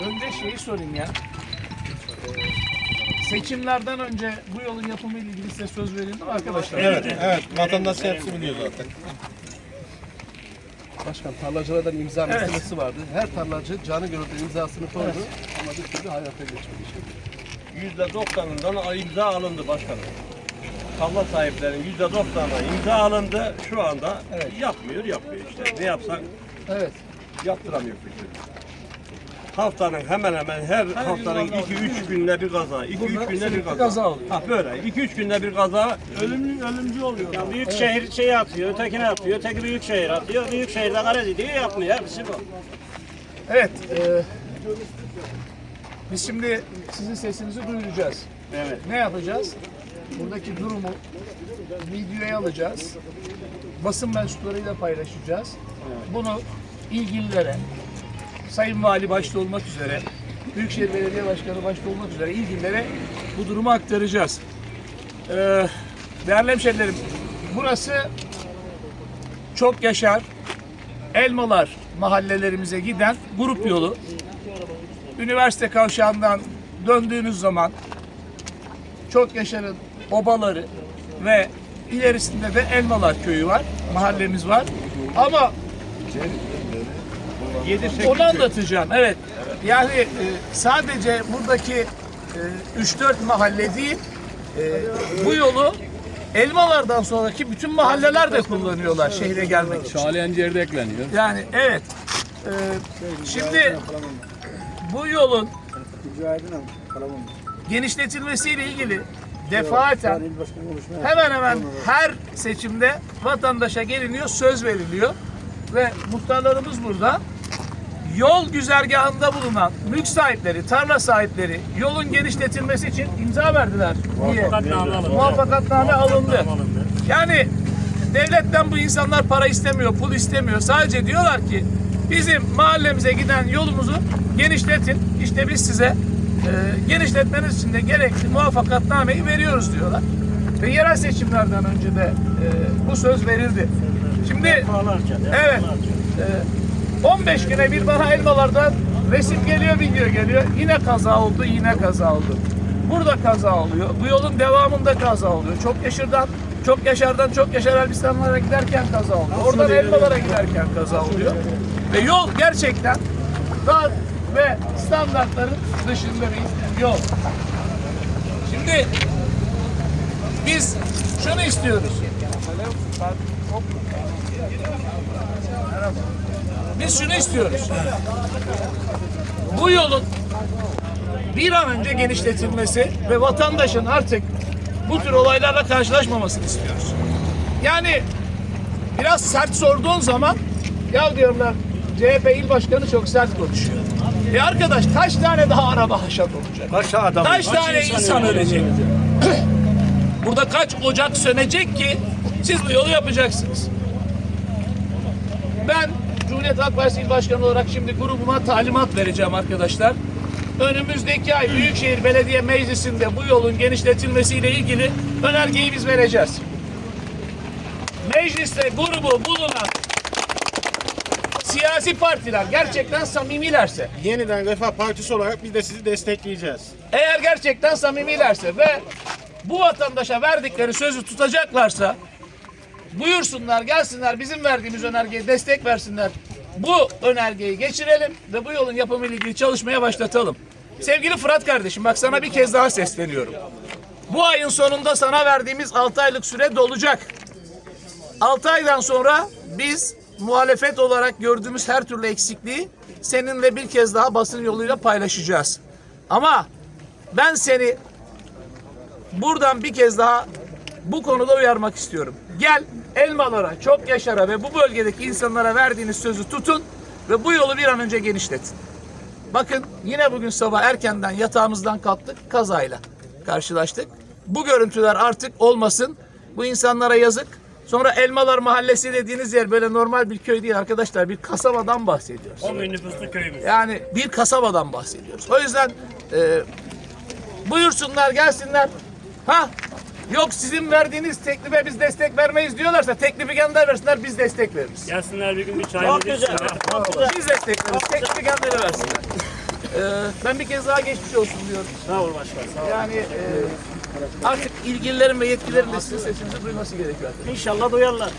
önce şeyi sorayım ya. Seçimlerden önce bu yolun yapımı ile ilgili size söz verildi mi arkadaşlar? Evet, evet. Vatandaş hepsi biliyor zaten. Başkan tarlacılardan imza Evet. meselesi vardı. Her tarlacı canı gönülden imzasını koydu ama bir türlü hayata geçmedi. Yüzde doksanından imza alındı başkanım. Tarla sahiplerinin yüzde doksanına imza alındı. Şu anda yapmıyor, yapmıyor işte. Ne yapsak Evet. yaptıramıyor bir türlü. Haftanın hemen hemen her haftanın 2-3 günde bir kaza, 2-3 günde bir kaza. kaza oluyor. Ha böyle 2-3 günde bir kaza ölümlü ölümcü oluyor. Ya büyük şehir şey atıyor, ötekine atıyor, öteki büyük şehir atıyor. Büyük şehirde garez ediyor, yapmıyor. Hepsi bu. Evet. e, biz şimdi sizin sesinizi duyuracağız. Evet. Ne yapacağız? Buradaki durumu videoya alacağız. Basın mensuplarıyla paylaşacağız. Bunu ilgililere, Sayın Vali başta olmak üzere, Büyükşehir Belediye Başkanı başta olmak üzere ilgililere bu durumu aktaracağız. Ee, değerli hemşehrilerim, burası çok yaşar, Elmalar mahallelerimize giden grup yolu. Üniversite kavşağından döndüğünüz zaman çok yaşarın obaları ve ilerisinde de Elmalar köyü var. Mahallemiz var. Ama 7-8 onu anlatacağım. Evet. Yani e, sadece buradaki e, 3-4 mahalle değil, e, bu yolu Elmalardan sonraki bütün mahalleler de kullanıyorlar şehre gelmek için. Çağlayan de ekleniyor. Yani evet. E, şimdi bu yolun genişletilmesiyle ilgili defaten hemen hemen her seçimde vatandaşa geliniyor, söz veriliyor ve muhtarlarımız burada yol güzergahında bulunan mülk sahipleri, tarla sahipleri yolun genişletilmesi için imza verdiler diye muvaffakatname alındı. Yani devletten bu insanlar para istemiyor, pul istemiyor. Sadece diyorlar ki bizim mahallemize giden yolumuzu genişletin. İşte biz size e, genişletmeniz için de gerekli muvaffakatnameyi veriyoruz diyorlar. Ve yerel seçimlerden önce de e, bu söz verildi. Şimdi evet e, 15 güne bir bana elmalardan resim geliyor, video geliyor. Yine kaza oldu, yine kaza oldu. Burada kaza oluyor. Bu yolun devamında kaza oluyor. Çok yaşırdan çok yaşardan çok yaşar Elbistanlara giderken kaza oluyor. Oradan elmalara giderken kaza oluyor. Ve yol gerçekten dar ve standartların dışında bir yol. Şimdi biz şunu istiyoruz. Biz şunu istiyoruz. Bu yolun bir an önce genişletilmesi ve vatandaşın artık bu tür olaylarla karşılaşmamasını istiyoruz. Yani biraz sert sorduğun zaman ya diyorlar CHP il başkanı çok sert konuşuyor. E arkadaş kaç tane daha araba haşat olacak? Kaç adam? Kaç tane insan insan ölecek? ölecek? Burada kaç ocak sönecek ki siz bu yolu yapacaksınız? Ben Cumhuriyet Halk Partisi İl Başkanı olarak şimdi grubuma talimat vereceğim arkadaşlar. Önümüzdeki ay Büyükşehir Belediye Meclisi'nde bu yolun genişletilmesiyle ilgili önergeyi biz vereceğiz. Mecliste grubu bulunan siyasi partiler gerçekten samimilerse Yeniden Refah Partisi olarak biz de sizi destekleyeceğiz. eğer gerçekten samimilerse ve bu vatandaşa verdikleri sözü tutacaklarsa buyursunlar gelsinler bizim verdiğimiz önergeye destek versinler. Bu önergeyi geçirelim ve bu yolun yapımı ile ilgili çalışmaya başlatalım. Sevgili Fırat kardeşim bak sana bir kez daha sesleniyorum. Bu ayın sonunda sana verdiğimiz 6 aylık süre dolacak. 6 aydan sonra biz muhalefet olarak gördüğümüz her türlü eksikliği seninle bir kez daha basın yoluyla paylaşacağız. Ama ben seni buradan bir kez daha bu konuda uyarmak istiyorum. Gel Elmalara, Çok Yaşar'a ve bu bölgedeki insanlara verdiğiniz sözü tutun ve bu yolu bir an önce genişletin. Bakın yine bugün sabah erkenden yatağımızdan kalktık kazayla karşılaştık. Bu görüntüler artık olmasın. Bu insanlara yazık. Sonra Elmalar Mahallesi dediğiniz yer böyle normal bir köy değil arkadaşlar. Bir kasabadan bahsediyoruz. 10 bin nüfuslu köyümüz. Yani bir kasabadan bahsediyoruz. O yüzden e, buyursunlar gelsinler. Ha yok sizin verdiğiniz teklife biz destek vermeyiz diyorlarsa teklifi gönder versinler biz destek veririz. Gelsinler bir gün bir çayımızı içsinler. Biz destek veririz. Teklifi gönder versinler. Ee, ben bir kez daha geçmiş olsun diyorum. Sağ ol başkanım. Sağ ol. Yani e, artık ilgililerin ve yetkililerin de sizin sesinizi duyması gerekiyor. İnşallah duyarlar.